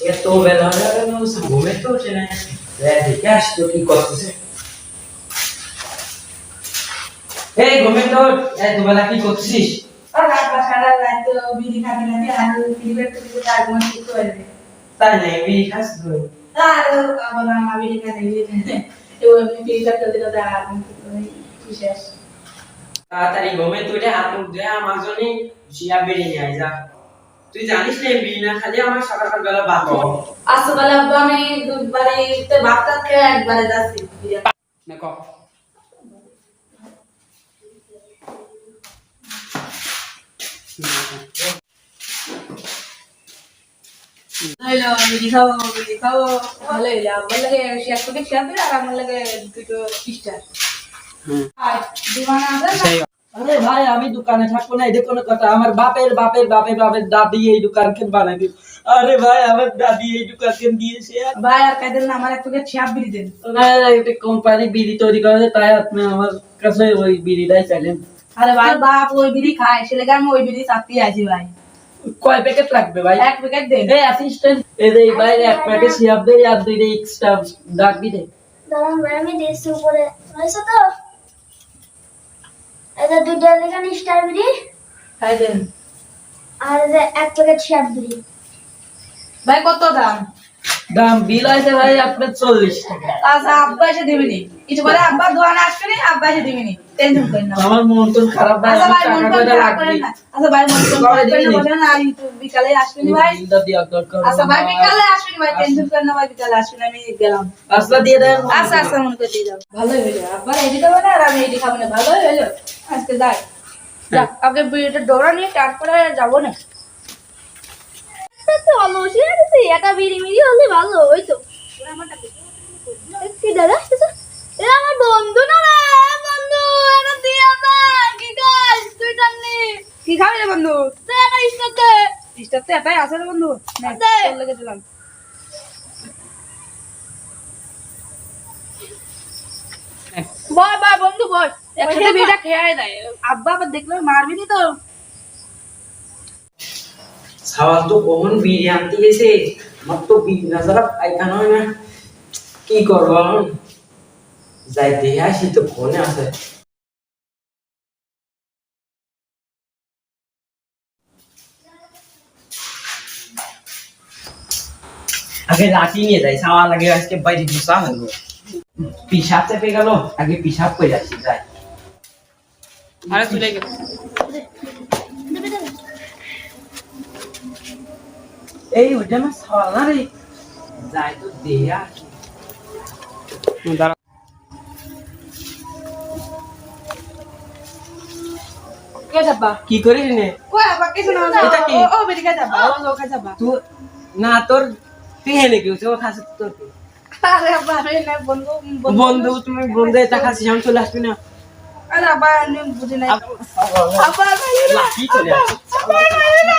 এত বেলা হয়ে গেল ঘুমে তো ওঠে না দেখ, দেখে আসতো কি করতেছে এই ঘুমে তো এত বেলা কি করছিস মন তাই নাই বিড়ি খাস তাড়াতাড়ি ঘুমে উঠে হাত মুখ ধুয়ে আমার জন্য শিয়া বেরিয়ে নিয়ে যা তুই জানিস না খালি আমার সকাল বেলা ভাত হবে। আসলে আব্বা আমি বাড়িতে ভাত টাত খেয়ে একবারে যাচ্ছি। না ক। খাব ভালো হইল আমার লাগে শেয়ার করে শেয়ার করে আর আমার লাগে দুটো স্টার হুম। আর দিওয়ানা আছে না? সেই আরে ভাই আমি দোকানে থাকব না এটা কোনো কথা। আমার বাপের বাপের বাপের বাপের দাদি এই দোকান কেন বানাই দিল আরে ভাই আমার দাদি এই দোকান কেন দিয়েছে? ভাই আর কাইদেন না আমার এক প্যাকেট শেয়ার বিড়ি দেন। ওনারা একটা কোম্পানি বিড়ি তৈরি করে তাই আপনি আমার কাছে ওই বিড়িটাই চাইলেন। আরে ভাই বাপ ওই বিড়ি খায় সে লেগে আমি ওই বিড়ি চাকরি আছি ভাই। কয় প্যাকেট লাগবে ভাই? এক প্যাকেট দেন। এই অ্যাসিস্ট্যান্ট এই যে ভাই এক প্যাকেট সিরাপ দে আর দুইটা এক্সট্রা ডাকবি দে দাঁড়ান ভাই আমি দিচ্ছি উপরে। হয়েছে তো? এটা দুইটা লেখান স্টার বিড়ি। খাই দেন। আর যে এক প্যাকেট ভাই কত দাম? দাম বিল আছে ভাই আপনার চল্লিশ টাকা। আচ্ছা আব্বা এসে দিবিনি কিছু বলে আব্বা দোকানে আসবে নি? আব্বা এসে দিবিনি টেনশন করেন না। আমার মন তো খারাপ ভাই আচ্ছা আমি ভাই মন খারাপ করেন না। আচ্ছা ভাই মন কবে খারাপ করেন না? বলেন আর বিকালে আসবেনি ভাই। বিলটা দেওয়া দরকার আচ্ছা ভাই বিকালে আসবেনি ভাই টেনশন করেন না ভাই বিকালে আসবেন আমি গেলাম। আসলা দিয়ে দেন। আচ্ছা আচ্ছা মনে করে দিয়ে যাও। ভালোই হইল। আব্বা এডি খাব না আর আমি এডি খাব না। ভালোই হইল। আজকে যাই। যাক আগে বিয়েটা দৌড়া নিয়ে তারপরে যাব না। তো অলসি আছে এটা বিড়ি মিড়ি হলে ভালো ওই তো। কি দাদা এ আমার বন্ধু না রে বন্ধু এটা দিয়ে না কি গাছ তুই কি খাবি রে বন্ধু? তুই এটা ইস্টাতে এটাই আছে রে বন্ধু। নে। তোর বয় বন্ধু বয় একসাথে বিয়েটা খেয়ে দেয় আব্বা আবার দেখলে মারবি নি তো সাওয়াল তো কখন বিড়ি আনতে গেছে আমার তো বিড়ি না ছাড়া পায়খানা হয় না কি করব আমি যাই দেখে আসি তো ফোনে আছে আগে লাঠি নিয়ে যাই সাওয়াল আগে আজকে বাইরে ঘুষা হলো পিসাব চেপে গেল আগে পিসাব করে যাচ্ছি যাই। আরে তুলে গেল। এই ওটা আমার না রে। যাই তো দাঁড়া। কে করিস নে? এটা কি? ও বেরি কে যাবা ও ও যাবা। তুই না তোর তুই হেনে কি ও খাস তোর? আরে বাবা না বন্ধু বন্ধু তুমি বন্ধু এটা খাসি আমি চলে আসবি না। আরে বাবা আমি বুঝি না আবার লাঠি চলে না